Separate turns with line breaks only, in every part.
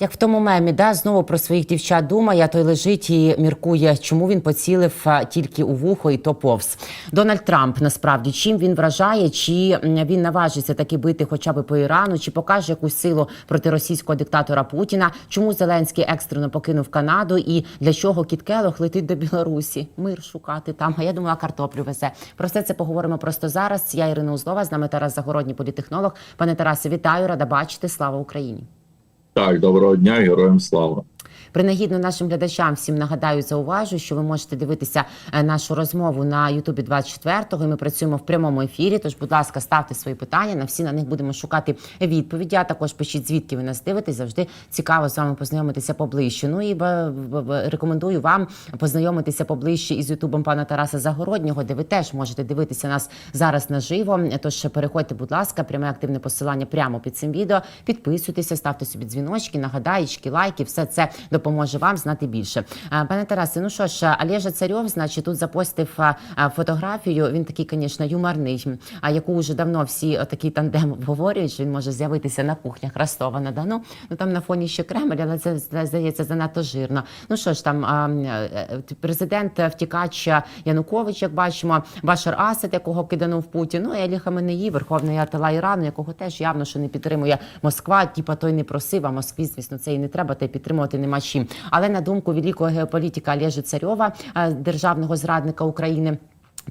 Як в тому мемі, да, знову про своїх дівчат думає, той лежить і міркує, чому він поцілив тільки у вухо і то повз. Дональд Трамп насправді чим він вражає, чи він наважиться таки бити хоча б по Ірану, чи покаже якусь силу проти російського диктатора Путіна? Чому Зеленський екстрено покинув Канаду і для чого Кіт Келох летить до Білорусі? Мир шукати там. А я думала, картоплю везе. Про все це поговоримо просто зараз. Я Ірина Узлова, з нами Тарас Загородній, політехнолог. Пане Тарасе, вітаю, рада бачити. Слава Україні.
Так, доброго дня, героям слава.
Принагідно нашим глядачам всім нагадаю, зауважу, що ви можете дивитися е, нашу розмову на Ютубі 24-го. і Ми працюємо в прямому ефірі. Тож, будь ласка, ставте свої питання. На всі на них будемо шукати відповіді. А також пишіть, звідки ви нас дивитесь. Завжди цікаво з вами познайомитися поближче. Ну і рекомендую вам познайомитися поближче із Ютубом пана Тараса Загороднього, де ви теж можете дивитися нас зараз наживо. Тож переходьте, будь ласка, пряме активне посилання прямо під цим відео. Підписуйтеся, ставте собі дзвіночки, нагадаєчки, лайки. Все це допоможе вам знати більше. Пане Тарасе, ну що ж, Олежа Царьов, значить, тут запостив а, фотографію. Він такий, звісно, юморний, а яку вже давно всі такий тандем обговорюють. що Він може з'явитися на кухнях Ростова на Дону. Ну там на фоні ще Кремль, але це здається занадто жирно. Ну що ж там, е, е, президент е, втікач Янукович, як бачимо, Башар Асад, якого киданув Путін. Ну і Алі Хаменеї, верховний артила Ірану, якого теж явно що не підтримує Москва. Типа той не просив, а Москві, звісно, це і не треба, та й підтримувати нема чим. Але на думку великого геополітика Олежа Царьова, е, державного зрадника України.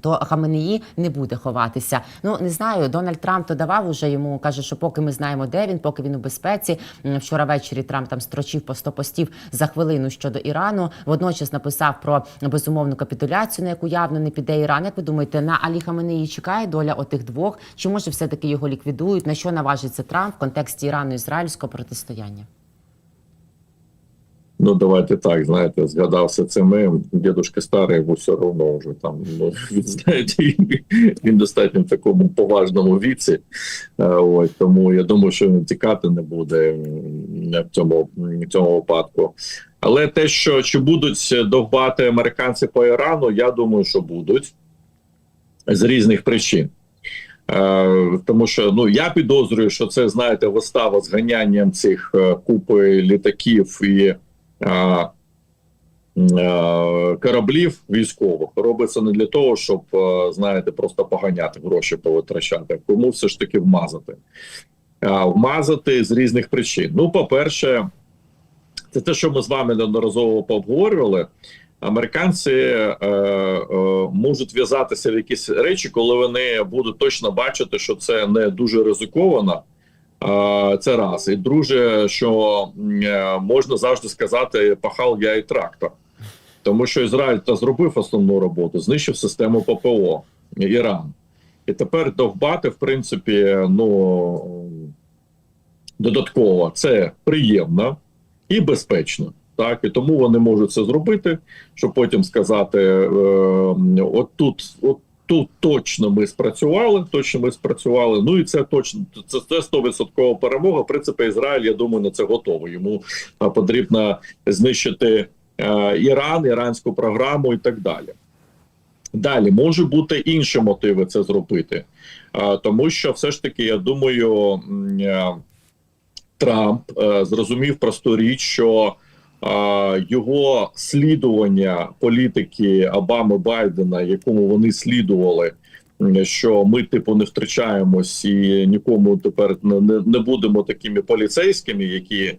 То Хаменеї не буде ховатися. Ну не знаю. Дональд Трамп то давав уже йому. каже, що поки ми знаємо, де він, поки він у безпеці. Вчора ввечері Трамп там строчив по 100 постів за хвилину щодо Ірану. Водночас написав про безумовну капітуляцію, на яку явно не піде Іран. Як ви думаєте, на Алі Хаменеї чекає доля отих двох? Чи може все таки його ліквідують? На що наважиться Трамп в контексті Ірану ізраїльського протистояння?
Ну, давайте так, знаєте, згадався це мем. Дідушка старий, бо все одно вже там, ну, знаєте, він, він достатньо в такому поважному віці. Е, Ось, тому я думаю, що він тікати не буде в цьому, в цьому випадку. Але те, що чи будуть довбати американці по Ірану, я думаю, що будуть з різних причин. Е, тому що ну я підозрюю, що це знаєте вистава з ганянням цих е, купи літаків і кораблів військових робиться не для того, щоб знаєте, просто поганяти гроші повитрачати. а Кому все ж таки вмазати? Вмазати з різних причин. Ну, по-перше, це те, що ми з вами неодноразово пообговорювали. Американці е, е, можуть в'язатися в якісь речі, коли вони будуть точно бачити, що це не дуже ризиковано. Е, це раз. І друге, що е, можна завжди сказати, пахал я і трактор. Тому що Ізраїль та зробив основну роботу, знищив систему ППО Іран. І тепер довбати, в принципі, ну додатково це приємно і безпечно. Так, і тому вони можуть це зробити, щоб потім сказати: е, от тут, от тут точно ми спрацювали, точно ми спрацювали. Ну і це точно це це 100% перемога. В принципі, Ізраїль, я думаю, на це готовий. Йому е, потрібно знищити е, Іран, іранську програму і так далі. Далі може бути інші мотиви це зробити, е, тому що все ж таки, я думаю, м, е, Трамп е, зрозумів просту річ, що його слідування політики Обами Байдена, якому вони слідували, що ми типу не втрачаємось і нікому тепер не, не, будемо такими поліцейськими, які,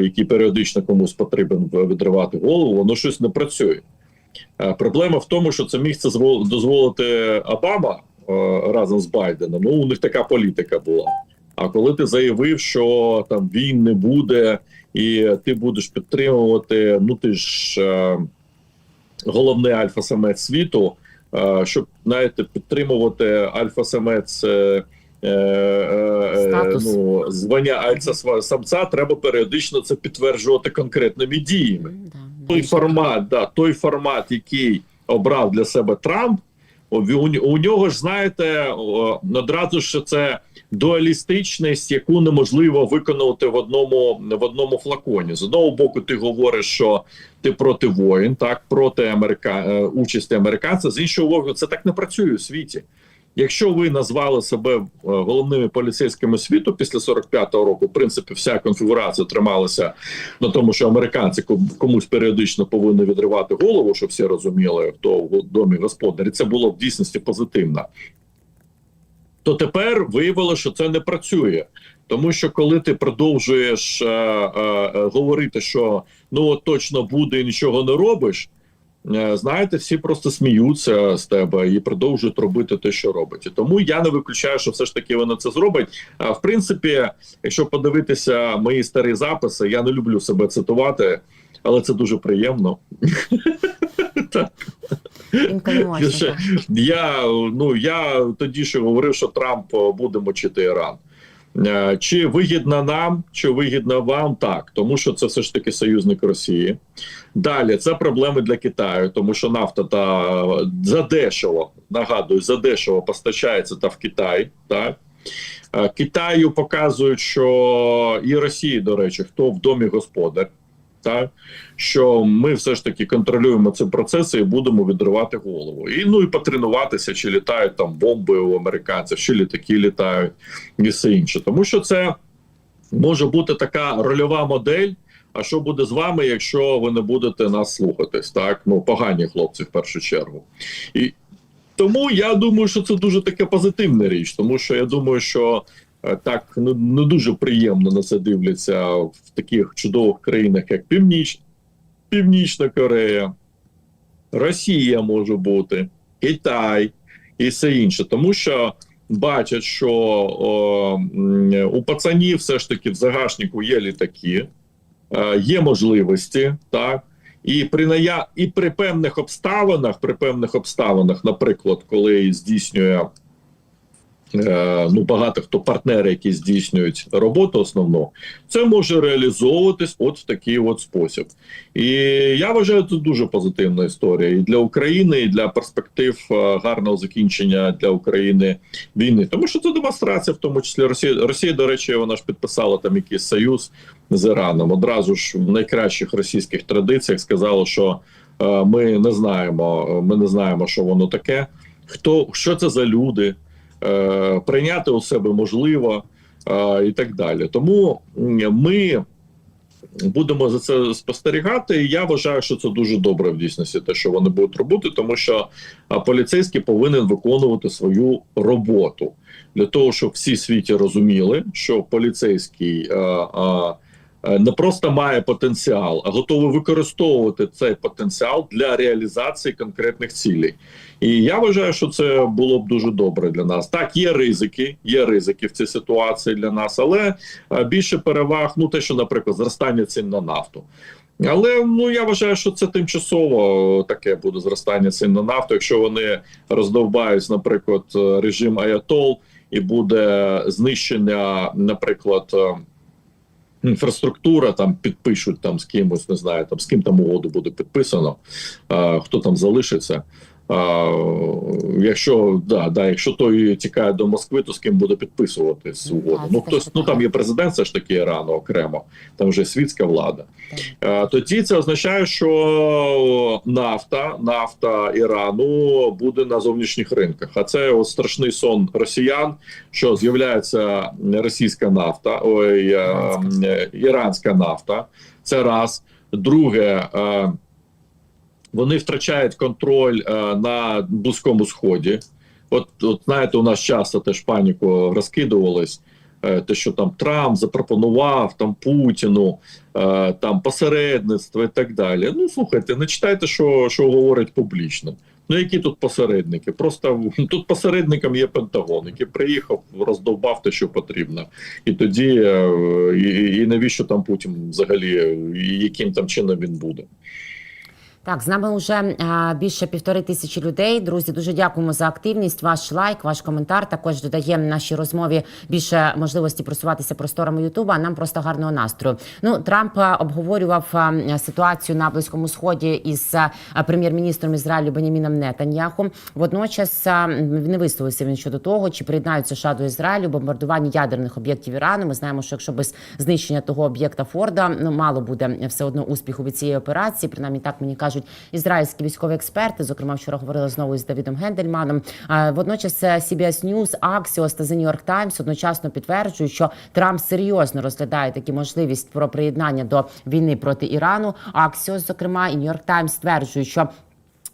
які періодично комусь потрібен відривати голову, воно щось не працює. Проблема в тому, що це міг це дозволити Обама разом з Байденом. Ну, у них така політика була. А коли ти заявив, що там війн не буде, і ти будеш підтримувати, ну ти ж е, головний альфа-самець світу, е, щоб знаєте, підтримувати альфа-самець. Е, е, е,
Статус.
ну, звання альфа-самця треба періодично це підтверджувати конкретними діями
да,
той формат, да, той формат, який обрав для себе Трамп, у, у, у нього ж знаєте, одразу ж це дуалістичність, яку неможливо виконувати в одному в одному флаконі. З одного боку, ти говориш, що ти проти воїн, так проти Америка... е, участі американця. З іншого боку, це так не працює у світі. Якщо ви назвали себе е, головними поліцейськими світу після 45-го року, в принципі, вся конфігурація трималася на тому, що американці ком- комусь періодично повинні відривати голову, щоб всі розуміли, хто в домі господар, і це було в дійсності позитивно. То тепер виявилося, що це не працює, тому що коли ти продовжуєш е, е, говорити, що ну от точно буде і нічого не робиш. Е, Знаєте, всі просто сміються з тебе і продовжують робити те, що робить. І тому я не виключаю, що все ж таки вони це зроблять. А в принципі, якщо подивитися мої старі записи, я не люблю себе цитувати, але це дуже приємно. Так. Я ну я тоді ще говорив, що Трамп е, буде мочити Іран. Е, Чи вигідна нам, чи вигідна вам так, тому що це все ж таки союзник Росії. Далі це проблеми для Китаю, тому що нафта та задешево, нагадую, задешево постачається та в Китай. Так Е, Китаю показують, що і Росії, до речі, хто в домі господар. Так що ми все ж таки контролюємо ці процеси і будемо відривати голову. І ну і потренуватися, чи літають там бомби у американців, чи літаки літають, і все інше. Тому що це може бути така рольова модель. А що буде з вами, якщо ви не будете нас слухатись? Так, ну погані хлопці в першу чергу. І тому я думаю, що це дуже таке позитивна річ, тому що я думаю, що так ну не дуже приємно на це дивляться в таких чудових країнах, як Північ, Північна Корея, Росія може бути, Китай і все інше, тому що бачать, що о, у пацанів все ж таки в загашнику є літаки, е, є можливості, так. І при ная... і при певних обставинах, при певних обставинах, наприклад, коли здійснює е, ну багато хто партнери, які здійснюють роботу основну, це може реалізовуватись от в такий от спосіб. І я вважаю, це дуже позитивна історія і для України, і для перспектив е, гарного закінчення для України війни. Тому що це демонстрація, в тому числі Росія. Росія, до речі, вона ж підписала там якийсь союз з Іраном. Одразу ж в найкращих російських традиціях сказала, що е, ми не знаємо, ми не знаємо, що воно таке. Хто що це за люди? Е, прийняти у себе можливо е, і так далі. Тому ми будемо за це спостерігати. І я вважаю, що це дуже добре в дійсності, те, що вони будуть робити, тому що поліцейський повинен виконувати свою роботу для того, щоб всі світі розуміли, що поліцейський. Е, не просто має потенціал, а готовий використовувати цей потенціал для реалізації конкретних цілей. І я вважаю, що це було б дуже добре для нас. Так, є ризики, є ризики в цій ситуації для нас, але е, більше переваг, ну те, що, наприклад, зростання цін на нафту. Але ну я вважаю, що це тимчасово таке буде зростання цін на нафту. Якщо вони роздовбають, наприклад, е, режим Аятол, і буде знищення, наприклад. Інфраструктура там підпишуть там з кимось, не знаю, там з ким там угоду буде підписано, хто там залишиться. А, якщо да, да, якщо той тікає до Москви, то з ким буде підписувати цю
Ну,
угоду? Ну хтось, ну там є президент, все ж таки Ірану окремо, там вже світська влада. Тоді це означає, що нафта, нафта Ірану буде на зовнішніх ринках. А це от страшний сон росіян, що з'являється російська нафта, ой, іранська нафта. Це раз. Друге, е, вони втрачають контроль е, на Близькому Сході. От, от знаєте, у нас часто теж паніку розкидувались. е, Те, що там Трамп запропонував там Путіну, е, там посередництво і так далі. Ну слухайте, не читайте, що, що говорять публічно. Ну які тут посередники? Просто тут посередником є Пентагон, який приїхав, роздовбав те, що потрібно, і тоді і, і навіщо там Путін взагалі, і яким там чином він буде?
Так, з нами вже більше півтори тисячі людей. Друзі, дуже дякуємо за активність. Ваш лайк, ваш коментар також додає нашій розмові більше можливості просуватися просторами Ютуба. Нам просто гарного настрою. Ну Трамп обговорював ситуацію на близькому сході із прем'єр-міністром Ізраїлю Беняміном Нетаньяху. Водночас не висловився він щодо того, чи приєднаються США до Ізраїлю бомбардування ядерних об'єктів Ірану. Ми знаємо, що якщо без знищення того об'єкта Форда ну мало буде все одно успіху від цієї операції. Принаймні так мені кажуть кажуть ізраїльські військові експерти. Зокрема, вчора говорили знову із Давідом Гендельманом. Водночас е, CBS News, Axios та The New York Times одночасно підтверджують, що Трамп серйозно розглядає такі можливість про приєднання до війни проти Ірану. Axios, зокрема, і New York Times стверджують, що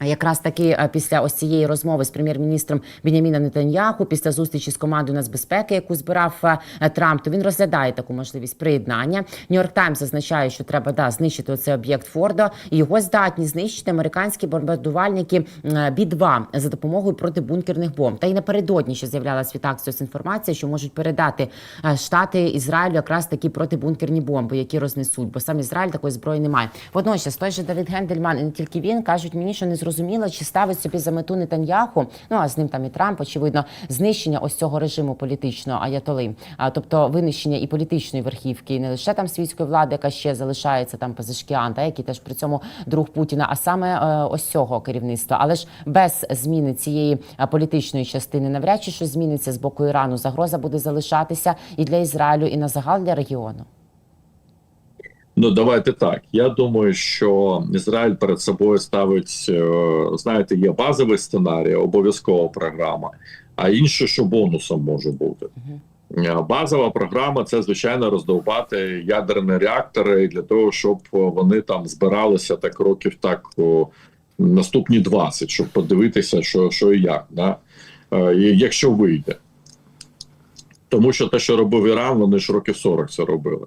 Якраз таки е, після ось цієї розмови з прем'єр-міністром Беняміна Нетаньяху, після зустрічі з командою нацбезпеки, яку збирав е, Трамп, то він розглядає таку можливість приєднання. Нью-Йорк Таймс зазначає, що треба да знищити оцей об'єкт Фордо. Його здатні знищити американські бомбардувальники бі 2 за допомогою протибункерних бомб. Та й напередодні ще з'являлась від Axios інформація, що можуть передати е, штати Ізраїлю якраз такі протибункерні бомби, які рознесуть, бо сам Ізраїль такої зброї немає. Водночас той же Давид Гендельман і не тільки він кажуть мені, що не зрозуміло, чи ставить собі за мету Нетаньяху, ну а з ним там і Трамп, очевидно, знищення ось цього режиму політичного аятоли, а тобто винищення і політичної верхівки, і не лише там світської влади, яка ще залишається там Пазишкіан, та який теж при цьому друг Путіна, а саме е, ось цього керівництва. Але ж без зміни цієї е, політичної частини навряд чи щось зміниться з боку Ірану. Загроза буде залишатися і для Ізраїлю, і на загал для регіону.
Ну, давайте так. Я думаю, що Ізраїль перед собою ставить, е, знаєте, є базовий сценарій, обов'язкова програма, а інше, що бонусом може бути. Е, Базова програма це звичайно роздовбати ядерні реактори для того, щоб вони там збиралися так років так о, наступні 20, щоб подивитися, що, що і як, да? Е, і якщо вийде. Тому що те, що робив Іран, вони ж років 40 це робили.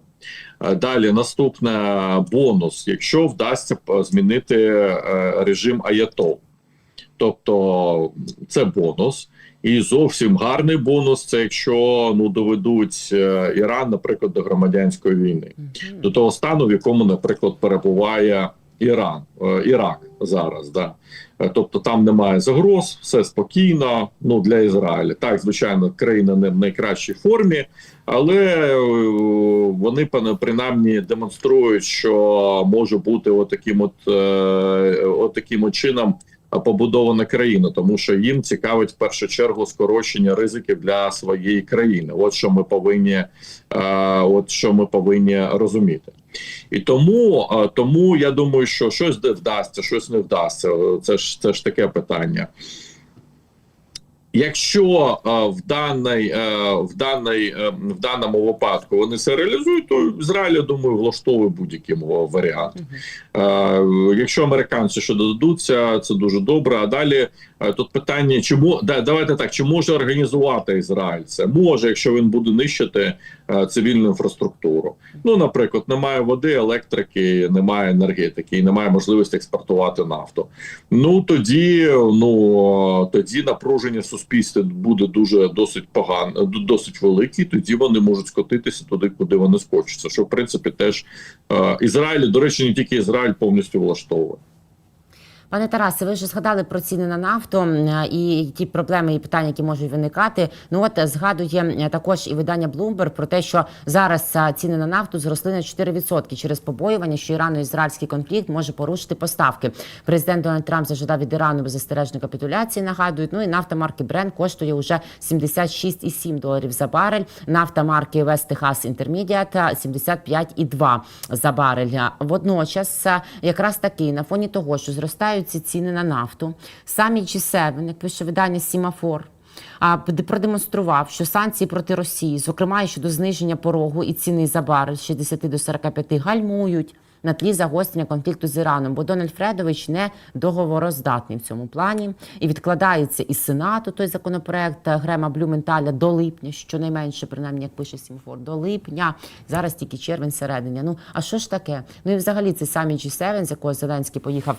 Е, Далі наступне бонус, якщо вдасться змінити е, режим Аятол. Тобто це бонус. І зовсім гарний бонус це якщо ну доведуть е, Іран, наприклад, до громадянської війни, до того стану, в якому, наприклад, перебуває Іран, е, Ірак зараз. Да. Е, Тобто там немає загроз, все спокійно. Ну для Ізраїля. Так, звичайно, країна не в найкращій формі, але е, вони принаймні демонструють, що може бути отаким от, отаким от чином побудована країна, тому що їм цікавить в першу чергу скорочення ризиків для своєї країни. От що ми повинні, от що ми повинні розуміти. І тому, тому я думаю, що щось де вдасться, щось не вдасться. Це ж це ж таке питання. Якщо в даній, е, в даній, е, в даному випадку вони це реалізують, то Ізраїль, я думаю, влаштовує будь-який ва- варіант. Е, якщо американці що додадуться, це дуже добре. А далі тут питання: чому да, давайте так, чи може організувати Ізраїль це? Може, якщо він буде нищити цивільну інфраструктуру. Ну, наприклад, немає води, електрики, немає енергетики, і немає можливості експортувати нафту. Ну тоді, ну тоді напруження в суспільстві буде дуже досить погано, досить велике. Тоді вони можуть скотитися туди, куди вони скочаться. Що в принципі теж е, Ізраїль, до речі, не тільки Ізраїль повністю влаштовує.
Пане Тарасе, ви вже згадали про ціни на нафту і ті проблеми і питання, які можуть виникати. Ну от згадує е, також і видання Bloomberg про те, що зараз е, ціни на нафту зросли на 4% через побоювання, що ірано-ізраїльський конфлікт може порушити поставки. Президент Дональд Трамп зажадав від Ірану беззастережної капітуляції. Нагадують. Ну і нафта марки Brent коштує уже 76,7 доларів за барель. Нафта марки West Texas Intermediate 75,2 за барель. Водночас, е, якраз таки на фоні того, що зростають ці ціни на нафту, самі G7, як пише видання Сімафор. А продемонстрував, що санкції проти Росії, зокрема і щодо зниження порогу і ціни за барель з 60 до 45, гальмують на тлі загострення конфлікту з Іраном, бо Дональд Фредович не договороздатний в цьому плані і відкладається із Сенату той законопроект Грема Блюменталя до липня, щонайменше, принаймні, як пише Сімфор, до липня. Зараз тільки червень серединя. Ну а що ж таке? Ну і взагалі цей самий G7, з якого Зеленський поїхав.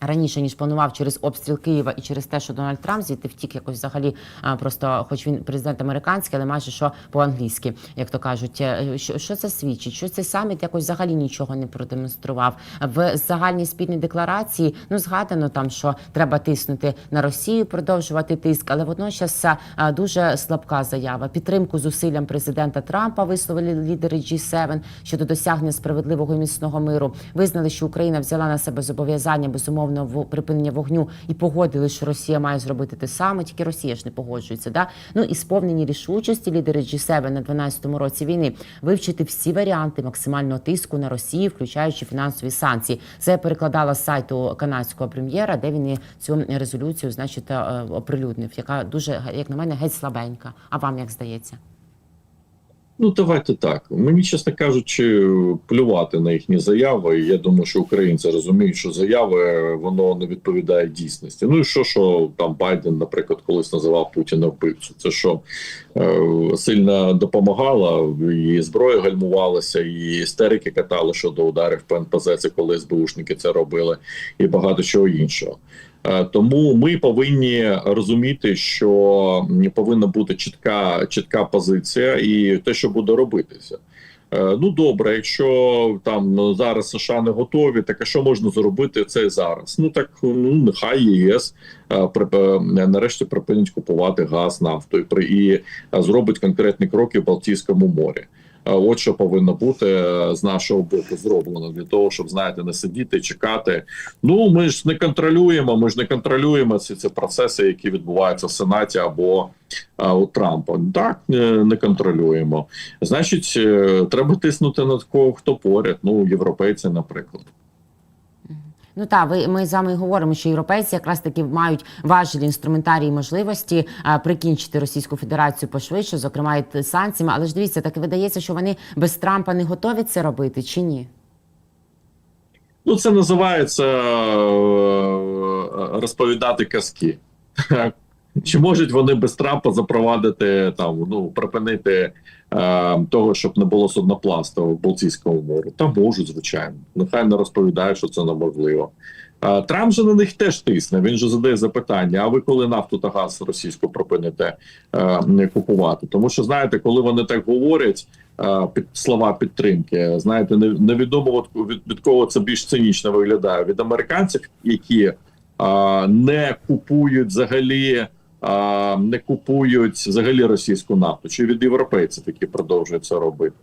Раніше ніж планував через обстріл Києва і через те, що Дональд Трамп звідти втік якось взагалі, просто, хоч він президент американський, але майже що по-англійськи, як то кажуть, Е, що, що це свідчить? Що цей саміт якось взагалі нічого не продемонстрував в загальній спільній декларації. Ну згадано там, що треба тиснути на Росію, продовжувати тиск, але водночас дуже слабка заява. Підтримку зусиллям президента Трампа висловили лідери G7 щодо досягнення справедливого і міцного миру. Визнали, що Україна взяла на себе зобов'язання безумовно умовно в припинення вогню і погодили, що Росія має зробити те саме, тільки Росія ж не погоджується. Да? Ну і сповнені рішучості лідери G7 на 12-му році війни вивчити всі варіанти максимального тиску на Росію, включаючи фінансові санкції. Це я перекладала з сайту канадського прем'єра, де він цю резолюцію, значить, е, оприлюднив, яка дуже, як на мене, геть слабенька. А вам як здається?
Ну, давайте так. Мені, чесно кажучи, плювати на їхні заяви. Я думаю, що українці розуміють, що заяви воно не відповідає дійсності. Ну і що, що там Байден, наприклад, колись називав Путіна вбивцю. Це що сильно допомагала, і зброя гальмувалася, і істерики катали щодо ударів по це коли СБУшники це робили, і багато чого іншого. Е, Тому ми повинні розуміти, що повинна бути чітка чітка позиція і те, що буде робитися. Е, Ну добре, якщо там ну, зараз США не готові, так а що можна зробити це зараз? Ну так ну нехай ЄС е, е, нарешті припинить купувати газ, нафту і і зробить конкретні кроки в Балтійському морі. Е, От що повинно бути е, з нашого боку зроблено для того, щоб знаєте, не сидіти, чекати. Ну ми ж не контролюємо. Ми ж не контролюємо ці, ці процеси, які відбуваються в Сенаті або а, у Трампа. Так не, контролюємо. Значить, е, треба тиснути на кого хто поряд. Ну європейці, наприклад.
Ну так, ви ми з вами говоримо, що європейці якраз таки мають важелі інструментарії можливості а, прикінчити Російську Федерацію пошвидше, зокрема і санкціями. Але ж дивіться, так видається, що вони без Трампа не готові це робити чи ні?
Ну це називається е, розповідати казки. Чи можуть вони без Трампа запровадити там ну припинити е, того, щоб не було суднопласту в Балтійському морі? Та можуть, звичайно. Нехай не розповідають, що це неможливо. Е, Трамп же на них теж тисне. Він же задає запитання: а ви коли нафту та газ російську припините е, купувати? Тому що знаєте, коли вони так говорять. е, Під слова підтримки, знаєте, невідомо від, від кого це більш цинічно виглядає від американців, які а, не купують взагалі, не купують взагалі російську нафту, чи від європейців, які продовжують це робити.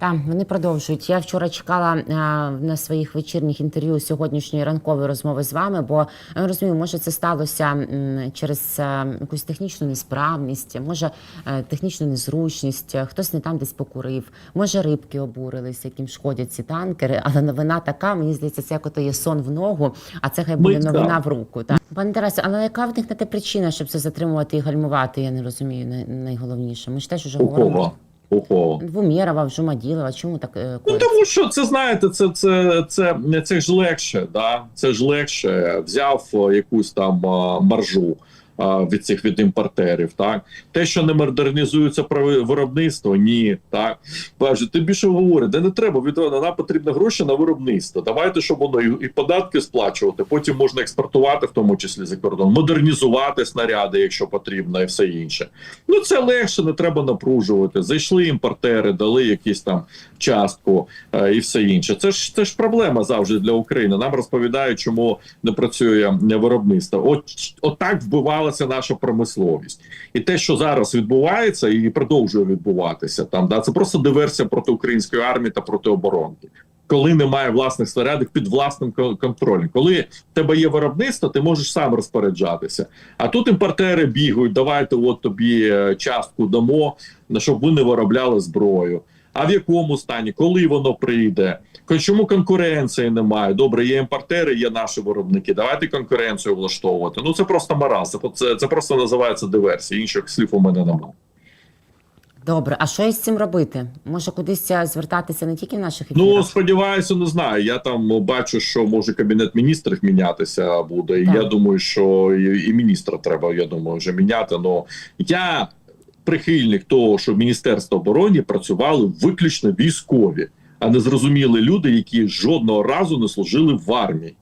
Так, вони продовжують. Я вчора чекала а, на своїх вечірніх інтерв'ю сьогоднішньої ранкової розмови з вами, бо я розумію, може це сталося м, через е, якусь технічну несправність, може е, технічну незручність, е, хтось не там десь покурив, може рибки обурились, яким шкодять ці танкери. Але новина така, мені здається, це як ото є сон в ногу, а це хай буде новина в руку. Так. Пане Тарасе, але яка в них на те причина, щоб це затримувати і гальмувати? Я не розумію. най- Найголовніше. Ми ж теж уже
У
говорили.
Кого? У кого?
В Жумаділова, чому так е,
Ну тому що це знаєте, це це, це, це ж легше, да? Це ж легше. Взяв е, якусь там маржу а, від цих від імпортерів. Так те, що не модернізується виробництво, ні. Так бачите, ти більше говорить, де не треба від нам потрібні гроші на виробництво. Давайте, щоб воно і, податки сплачувати. Потім можна експортувати, в тому числі за кордон, модернізувати снаряди, якщо потрібно, і все інше. Ну це легше, не треба напружувати. Зайшли імпортери, дали якісь там частку е, і все інше. Це ж це ж проблема завжди для України. Нам розповідають, чому не працює виробництво. От, от так вбивалася наша промисловість, і те, що зараз відбувається, і продовжує відбуватися там. Да, це просто диверсія проти української армії та проти оборонки. Коли немає власних снарядів під власним контролем, коли в тебе є виробництво, ти можеш сам розпоряджатися. А тут імпортери бігають, давайте от тобі е, частку дамо, на щоб ви не виробляли зброю. А в якому стані, коли воно прийде? Чому конкуренції немає? Добре, є імпортери, є наші виробники. Давайте конкуренцію влаштовувати. Ну це просто мараз. Це, це, просто називається диверсія. Інших слів у мене немає.
Добре, а що із цим робити? Може кудись е, звертатися не тільки в наших ефірах?
Ну сподіваюся, не знаю. Я там ну, бачу, що може кабінет міністрів мінятися буде. І
Так.
я думаю, що і, і міністра треба, я думаю, вже міняти. Но я прихильник того, що Міністерство оборони працювали виключно військові, а не зрозуміли люди, які жодного разу не служили в армії.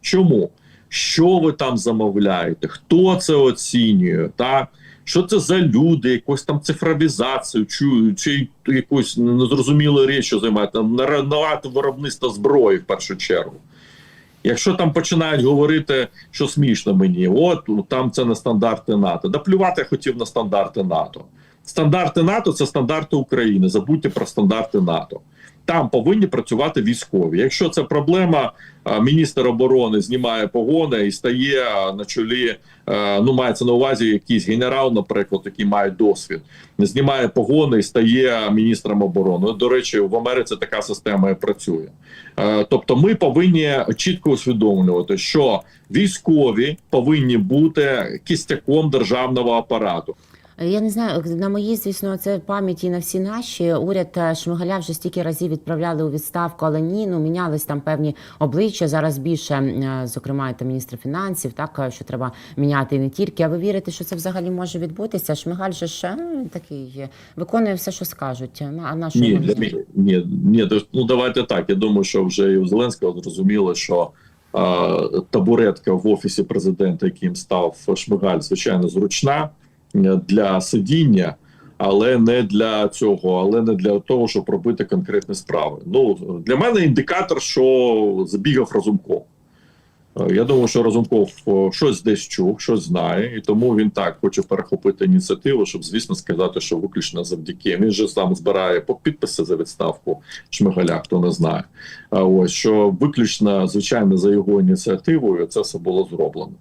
Чому? Що ви там замовляєте? Хто це оцінює? Так? Що це за люди, якусь там цифровізацію, чи, чи якусь незрозумілу річ, що займають виробництво зброї в першу чергу. Якщо там починають говорити, що смішно мені, от там це не стандарти НАТО. Да плювати я хотів на стандарти НАТО. Стандарти НАТО це стандарти України. Забудьте про стандарти НАТО. Там повинні працювати військові. Якщо це проблема, міністр оборони знімає погони і стає на чолі. е, Ну, мається на увазі якийсь генерал, наприклад, який має досвід, знімає погони і стає міністром оборони. До речі, в Америці така система і працює. Е, Тобто, ми повинні чітко усвідомлювати, що військові повинні бути кістяком державного апарату.
Я не знаю, на моїй, звісно, це пам'яті на всі наші. Уряд е, Шмигаля вже стільки разів відправляли у відставку, але ні, ну мінялись там певні обличчя. Зараз більше, е, зокрема, це міністр фінансів, так е, що треба міняти не тільки. А ви вірите, що це взагалі може відбутися? Шмигаль же ж е, такий е, виконує все, що скажуть. На- А на що
Ні, для мі- ні, ні, ну давайте так. Я думаю, що вже і у Зеленського зрозуміло, що табуретка в офісі президента, яким став Шмигаль, звичайно, зручна е, для сидіння, але не для цього, але не для того, щоб робити конкретні справи. Ну для мене індикатор, що забігав Разумков. Я думаю, що Разумков щось десь чув, щось знає, і тому він так хоче перехопити ініціативу, щоб, звісно, сказати, що виключно завдяки. Він же сам збирає по- підписи за відставку Шмигаля, хто не знає. Ось що виключно, звичайно, за його ініціативою це все було зроблено.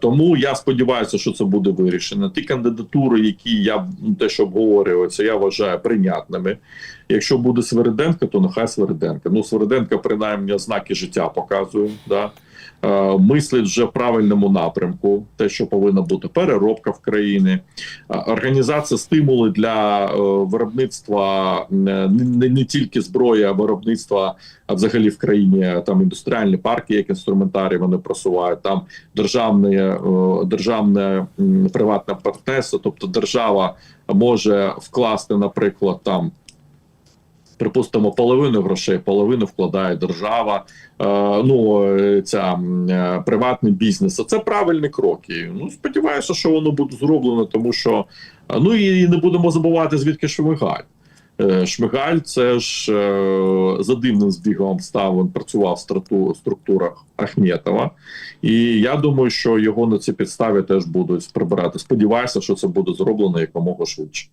Тому я сподіваюся, що це буде вирішено. Ті кандидатури, які я ну, те, що обговорюються, я вважаю прийнятними. Якщо буде Свериденко, то нехай Свериденко. Ну, Свериденко, принаймні, ознаки життя показує. Да? Е, мислить вже в правильному напрямку, те, що повинна бути переробка в країні, е, організація стимули для е, виробництва не, не, тільки зброї, а виробництва а взагалі в країні там індустріальні парки, як інструментарій вони просувають, там державне, державне приватне партнерство, тобто держава може вкласти, наприклад, там. Припустимо, половину грошей, половину вкладає держава, е, ну ця е, приватний бізнес. Це правильні кроки. Ну сподіваюся, що воно буде зроблено, тому що е, ну і не будемо забувати звідки Шмигаль. Шмигаль це ж за дивним збігом обставин працював в страту- структурах Ахметова, і я думаю, що його на цій підставі теж будуть прибирати. Сподіваюся, що це буде зроблено якомога швидше.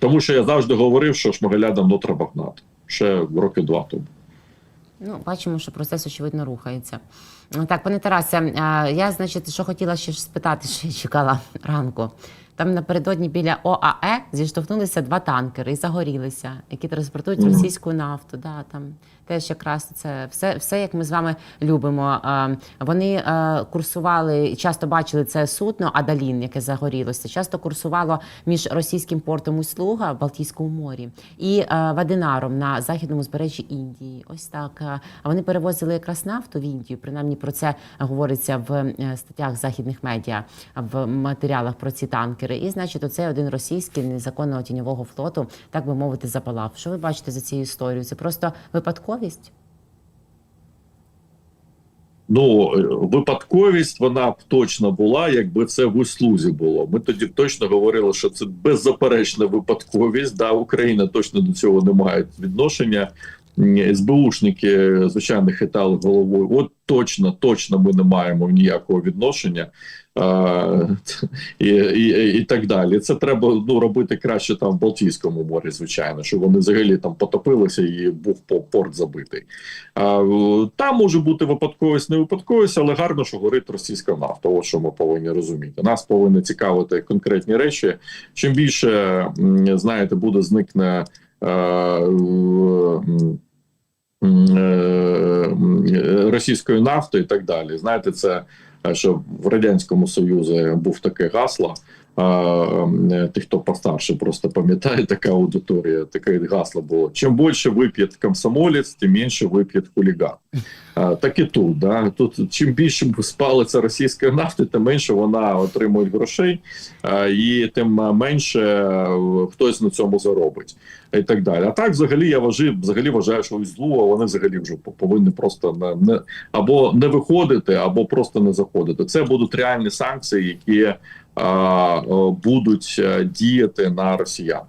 Тому що я завжди говорив, що Шмигаля давно треба гнати ще роки два тому.
Ну, бачимо, що процес очевидно рухається. Так, пане Тарасе, я, значить, що хотіла ще спитати, що я чекала ранку. Там напередодні біля ОАЕ зіштовхнулися два танкери і загорілися, які транспортують російську нафту. Да, там теж якраз це все, все, як ми з вами любимо. Вони курсували часто бачили це судно Адалін, яке загорілося. Часто курсувало між російським портом Услуга в Балтійському морі і Вадинаром на західному збережжі Індії. Ось так. Вони перевозили якраз нафту в Індію. Принаймні про це говориться в е, статтях західних медіа, в матеріалах про ці танкери. І, значить, оцей один російський незаконного тіньового флоту, так би мовити, запалав. Що ви бачите за цією історією? Це просто випадковість?
Ну, е, випадковість вона б точно була, якби це в услузі було. Ми тоді точно говорили, що це беззаперечна випадковість. Да, Україна точно до цього не має відношення. СБУшники, звичайно, хитали головою. От точно, точно ми не маємо ніякого відношення. А, і, і, і так далі. Це треба ну робити краще там в Балтійському морі, звичайно, щоб вони взагалі там потопилися і був по- порт забитий. А, там може бути випадковість, не випадковість, але гарно, що горить російська нафта. От що ми повинні розуміти. Нас повинні цікавити конкретні речі. Чим більше знаєте, буде зникне. Е, е, російської нафти і так далі. Знаєте, це е, що в радянському Союзі був таке гасло. е, хто постарше, просто пам'ятає така аудиторія, таке гасло було: чим більше вип'є комсомолець, тим менше вип'є хуліган. Так і тут, да тут чим більше спалиться російської нафти, тим менше вона отримує грошей, і тим менше хтось на цьому заробить, і так далі. А так, взагалі, я вважаю, взагалі вважаю, що із злу вони взагалі вже повинні просто не, не або не виходити, або просто не заходити. Це будуть реальні санкції, які а, будуть е, діяти на росіян.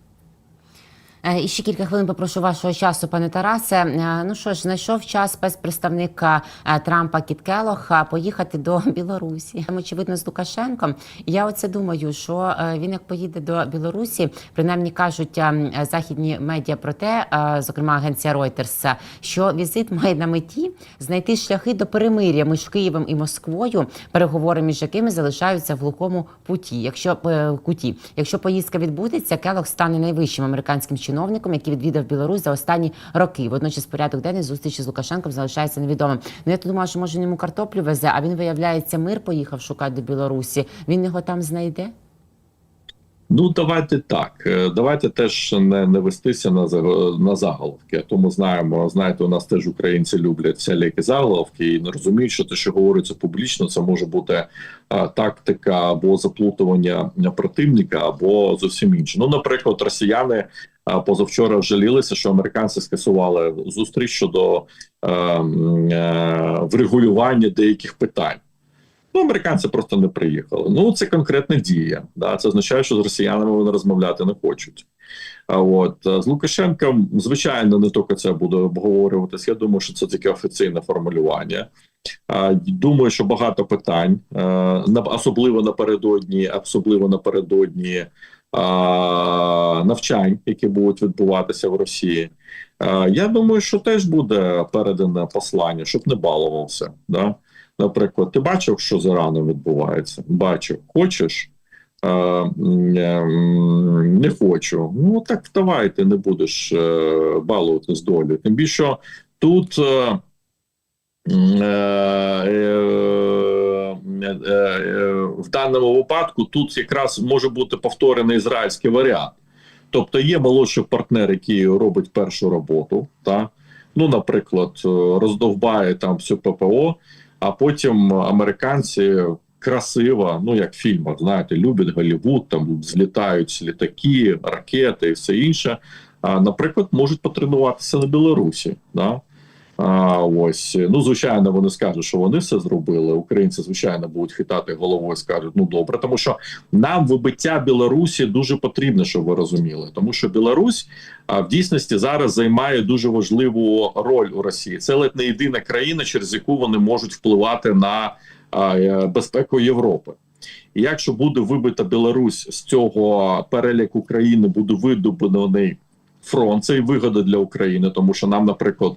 Е, І ще кілька хвилин попрошу вашого часу, пане Тарасе. Е, Ну що ж, знайшов час спецпредставник е, Трампа Кіт Келох е, поїхати до Білорусі. Очевидно, з Лукашенком. Я оце думаю, що він як поїде до Білорусі, принаймні кажуть е, західні медіа про те, зокрема агенція Reuters, що візит має на меті знайти шляхи до перемир'я між Києвом і Москвою, переговори між якими залишаються в глухому путі. Якщо куті, якщо поїздка відбудеться, Келох стане найвищим американським чиновником, який відвідав Білорусь за останні роки. Водночас порядок денний зустрічі з Лукашенком залишається невідомим. Ну я то думала, що може йому картоплю везе, а він виявляється мир поїхав шукати до Білорусі. Він його там знайде.
Ну, давайте так. Е, Давайте теж не, не вестися на на заголовки. А то ми знаємо, знаєте, у нас теж українці люблять всілякі заголовки і не розуміють, що те, що говориться публічно, це може бути а, тактика або заплутування противника, або зовсім інше. Ну, наприклад, росіяни а, позавчора жалілися, що американці скасували зустріч щодо е, е, врегулювання деяких питань. Ну, американці просто не приїхали. Ну, це конкретна дія. Да? Це означає, що з росіянами вони розмовляти не хочуть. А от е, з Лукашенком, звичайно, не тільки це буде обговорюватися. Я думаю, що це таке офіційне формулювання. Думаю, що багато питань, е, особливо напередодні, особливо напередодні навчань, які будуть відбуватися в Росії. Е, Я думаю, що теж буде передане послання, щоб не балувався. Да? Наприклад, ти бачив, що з Іраном відбувається? Бачив, хочеш? Е, не хочу. Ну так давай, ти не будеш е, балувати з долю. Тим більше тут е, в даному випадку тут якраз може бути повторений ізраїльський варіант. Тобто є молодший партнер, який робить першу роботу, та? ну, наприклад, роздовбає там всю ППО, а потім американці красиво, ну як в фільмах, знаєте, люблять Голлівуд, там злітають літаки, ракети і все інше. А, наприклад, можуть потренуватися на Білорусі. Да? А, ось ну звичайно, вони скажуть, що вони все зробили. Українці, звичайно, будуть хитати головою, скажуть, ну добре, тому що нам вибиття Білорусі дуже потрібно, щоб ви розуміли, тому що Білорусь а, в дійсності зараз займає дуже важливу роль у Росії. Це ледь не єдина країна, через яку вони можуть впливати на а, е, безпеку Європи. І якщо буде вибита Білорусь з цього переліку країни, буде видобаний фронт, це і вигода для України, тому що нам, наприклад,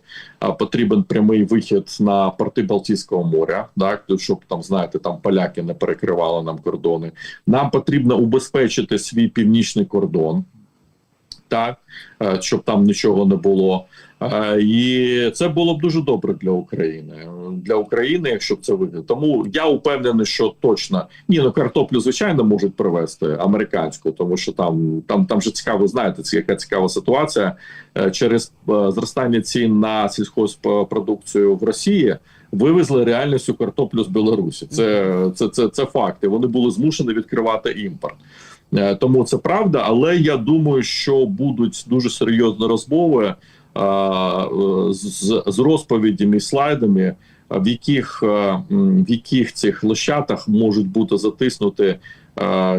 потрібен прямий вихід на порти Балтійського моря, так щоб там знаєте, там поляки не перекривали нам кордони. Нам потрібно убезпечити свій північний кордон, так е, щоб там нічого не було. Е, І це було б дуже добре для України. Для України, якщо б це вигідно. Тому я упевнений, що точно ні, ну картоплю звичайно можуть привезти американську, тому що там там там же цікаво, знаєте, це яка цікава ситуація Е, через зростання цін на сільхозпродукцію в Росії. Вивезли реально всю картоплю з Білорусі. Це, це, це, це факти. Вони були змушені відкривати імпорт. Е, Тому це правда, але я думаю, що будуть дуже серйозні розмови е, з, з розповідями і слайдами, в яких, е, в яких цих лощатах можуть бути затиснути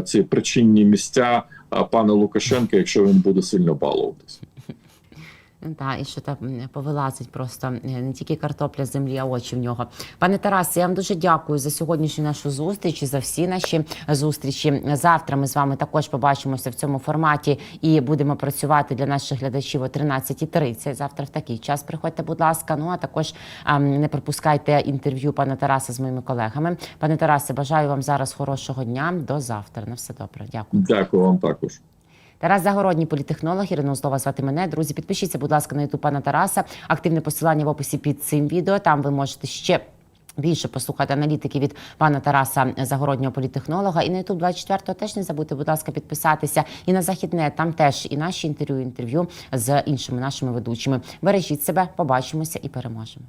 ці причинні місця пана Лукашенка, якщо він буде сильно балуватися.
Так, і що там повилазить просто е, не тільки картопля з землі, а очі в нього. Пане Тарасе, я вам дуже дякую за сьогоднішню нашу зустріч і за всі наші зустрічі. Завтра ми з вами також побачимося в цьому форматі і будемо працювати для наших глядачів о 13.30. Завтра в такий час приходьте, будь ласка. Ну а також не пропускайте інтерв'ю пана Тараса з моїми колегами. Пане Тарасе, бажаю вам зараз хорошого дня. До завтра. На все добре. Дякую.
Дякую вам також.
Тарас Загородній, політехнолог, Ірина Узлова звати мене. Друзі, підпишіться, будь ласка, на ютуб пана Тараса. Активне посилання в описі під цим відео. Там ви можете ще. Більше послухати аналітики від пана Тараса Загороднього політехнолога. І на Ютуб 24 теж не забудьте, будь ласка, підписатися. І на Західне там теж і наші інтерв'ю, інтерв'ю з іншими нашими ведучими. Бережіть себе, побачимося і переможемо.